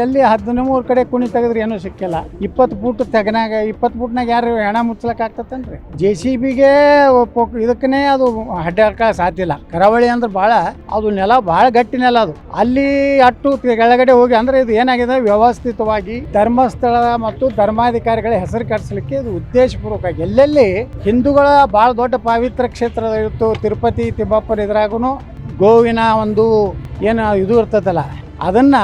ಎಲ್ಲಿ ಹದಿಮೂರು ಕಡೆ ಕುಣಿ ತೆಗೆದ್ರೆ ಏನೂ ಸಿಕ್ಕಿಲ್ಲ. ಇಪ್ಪತ್ತು ಫೂಟ್ ತೆಗನಾಗ, ಇಪ್ಪತ್ತು ಫೂಟ್ನಾಗ ಯಾರು ಹೆಣ ಮುಚ್ಚಲಕ್ಕೆ ಆಗ್ತತನ್ರಿ? ಜೆ ಸಿ ಬಿಗೆ ಇದಕ್ಕನೇ ಅದು ಅಡ್ಡಾಡ್ಕ ಸಾಧ್ಯ ಇಲ್ಲ. ಕರಾವಳಿ ಅಂದ್ರೆ ಭಾಳ, ಅದು ನೆಲ ಭಾಳ ಗಟ್ಟಿ ನೆಲ ಅದು. ಅಲ್ಲಿ ಅಟ್ಟು ಕೆಳಗಡೆ ಹೋಗಿ ಅಂದ್ರೆ ಇದು ಏನಾಗಿದೆ? ವ್ಯವಸ್ಥಿತವಾಗಿ ಧರ್ಮಸ್ಥಳ ಮತ್ತು ಧರ್ಮಾಧಿಕಾರಿಗಳ ಹೆಸರು ಕಟ್ಸಲಿಕ್ಕೆ ಇದು ಉದ್ದೇಶಪೂರ್ವಕ ಎಲ್ಲೆಲ್ಲಿ ಹಿಂದೂಗಳ ಭಾಳ ದೊಡ್ಡ ಪವಿತ್ರ ಕ್ಷೇತ್ರ ಇತ್ತು, ತಿರುಪತಿ ತಿಮ್ಮಪ್ಪನ ಇದ್ರಾಗೂ ಗೋವಿನ ಒಂದು ಏನು ಇದು ಇರ್ತದಲ್ಲ ಅದನ್ನ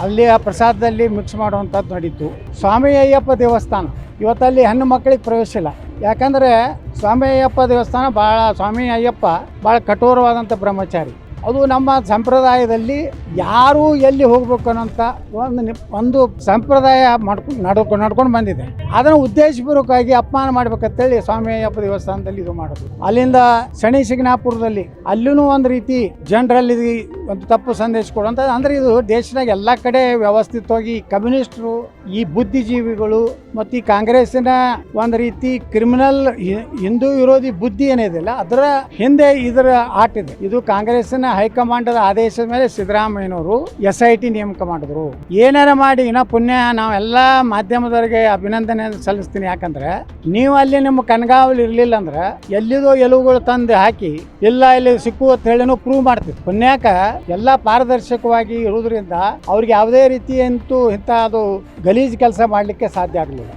ಅಲ್ಲಿ ಆ ಪ್ರಸಾದದಲ್ಲಿ ಮಿಕ್ಸ್ ಮಾಡುವಂಥದ್ದು ನಡೀತು. ಸ್ವಾಮಿ ಅಯ್ಯಪ್ಪ ದೇವಸ್ಥಾನ. ಇವತ್ತಲ್ಲಿ ಹೆಣ್ಣು ಮಕ್ಕಳಿಗೆ ಪ್ರವೇಶ ಇಲ್ಲ. ಯಾಕಂದರೆ ಸ್ವಾಮಿ ಅಯ್ಯಪ್ಪ ದೇವಸ್ಥಾನ ಭಾಳ ಸ್ವಾಮಿ ಅಯ್ಯಪ್ಪ ಭಾಳ ಕಠೋರವಾದಂಥ ಬ್ರಹ್ಮಚಾರಿ. ಅದು ನಮ್ಮ ಸಂಪ್ರದಾಯದಲ್ಲಿ ಯಾರು ಎಲ್ಲಿ ಹೋಗ್ಬೇಕು ಅನ್ನೋಂಥ ಒಂದು ಒಂದು ಸಂಪ್ರದಾಯ ಮಾಡ್ಕೊಂಡು ನಡ್ಕೊಂಡು ನಡ್ಕೊಂಡು ಬಂದಿದೆ. ಅದನ್ನು ಉದ್ದೇಶಪೂರ್ವಕವಾಗಿ ಅಪಮಾನ ಮಾಡ್ಬೇಕಂತೇಳಿ ಸ್ವಾಮಿ ಅಯ್ಯಪ್ಪ ದೇವಸ್ಥಾನದಲ್ಲಿ ಇದು ಮಾಡೋದು. ಅಲ್ಲಿಂದ ಶನಿ ಸಿಗ್ನಾಪುರದಲ್ಲಿ ಅಲ್ಲೂ ಒಂದು ರೀತಿ ಜನರಲ್ಲಿ ಒಂದು ತಪ್ಪು ಸಂದೇಶ ಕೊಡುವಂಥದ್ದು ಅಂದ್ರೆ ಇದು ದೇಶದಾಗ ಎಲ್ಲ ಕಡೆ ವ್ಯವಸ್ಥಿತವಾಗಿ ಕಮ್ಯುನಿಸ್ಟರು, ಈ ಬುದ್ಧಿಜೀವಿಗಳು ಮತ್ತು ಈ ಕಾಂಗ್ರೆಸ್ಸಿನ ಒಂದು ರೀತಿ ಕ್ರಿಮಿನಲ್ ಹಿಂದೂ ವಿರೋಧಿ ಬುದ್ಧಿ ಏನಿದೆಯಲ್ಲ ಅದರ ಹಿಂದೆ ಇದರ ಆಟ ಇದೆ. ಇದು ಕಾಂಗ್ರೆಸ್ಸಿನ ಹೈಕಮಾಂಡದ ಆದೇಶದ ಮೇಲೆ ಸಿದ್ದರಾಮಯ್ಯನವರು ಎಸ್ ಐ ಟಿ ನೇಮಕ ಮಾಡಿದ್ರು ಏನಾರ ಮಾಡಿ ಇನ್ನ ಪುಣ್ಯ ನಾವೆಲ್ಲ ಮಾಧ್ಯಮದವರಿಗೆ ಅಭಿನಂದನೆ ಸಲ್ಲಿಸ್ತೀನಿ. ಯಾಕಂದ್ರೆ ನೀವು ಅಲ್ಲಿ ನಿಮ್ಮ ಕಣ್ಗಾವಲು ಇರಲಿಲ್ಲ ಅಂದ್ರೆ ಎಲ್ಲಿದೋ ಎಲುವುಗಳು ತಂದು ಹಾಕಿ, ಇಲ್ಲ ಇಲ್ಲಿ ಸಿಕ್ಕು ಅಂತ ಹೇಳಿನೂ ಪ್ರೂವ್ ಮಾಡ್ತೀವಿ ಪುಣ್ಯಾಕ ಎಲ್ಲ ಪಾರದರ್ಶಕವಾಗಿ ಇರುವುದರಿಂದ ಅವ್ರಿಗೆ ಯಾವುದೇ ರೀತಿಯಂತೂ ಇಂಥ ಅದು ಗಲೀಜು ಕೆಲಸ ಮಾಡಲಿಕ್ಕೆ ಸಾಧ್ಯ ಆಗಲಿಲ್ಲ.